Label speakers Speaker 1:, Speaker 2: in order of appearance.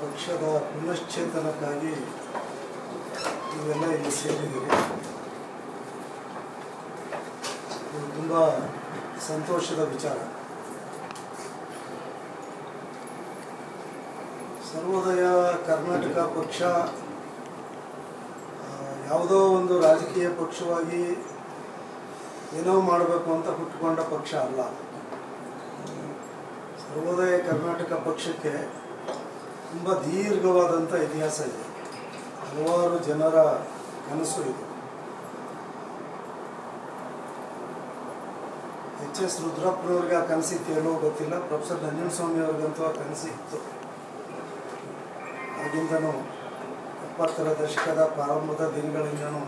Speaker 1: ಪಕ್ಷದ ಪುನಶ್ಚೇತನಕ್ಕಾಗಿ ಇವೆಲ್ಲ ಇಲ್ಲಿ ಸೇರಿದ್ದೀವಿ. ಇದು ತುಂಬ ಸಂತೋಷದ ವಿಚಾರ. ಸರ್ವೋದಯ ಕರ್ನಾಟಕ ಪಕ್ಷ ಯಾವುದೋ ಒಂದು ರಾಜಕೀಯ ಪಕ್ಷವಾಗಿ ಏನೋ ಮಾಡಬೇಕು ಅಂತ ಹುಟ್ಟುಕೊಂಡ ಪಕ್ಷ ಅಲ್ಲ. ಸರ್ವೋದಯ ಕರ್ನಾಟಕ ಪಕ್ಷಕ್ಕೆ ತುಂಬ ದೀರ್ಘವಾದಂಥ ಇತಿಹಾಸ ಇದೆ. ಹಲವಾರು ಜನರ ಕನಸು ಇದೆ. ಎಚ್ ಎಸ್ ರುದ್ರಪ್ಪನವ್ರಿಗೆ ಆ ಕನಸಿತ್ತು ಎಲ್ಲೋ ಗೊತ್ತಿಲ್ಲ. ಪ್ರೊಫೆಸರ್ ನಂಜನಸ್ವಾಮಿ ಅವ್ರಿಗಂತೂ ಆ ಕನಸಿತ್ತು. ಆಗಿಂದನೂ ಎಪ್ಪತ್ತರ ದಶಕದ ಪ್ರಾರಂಭದ ದಿನಗಳಿಂದನೂ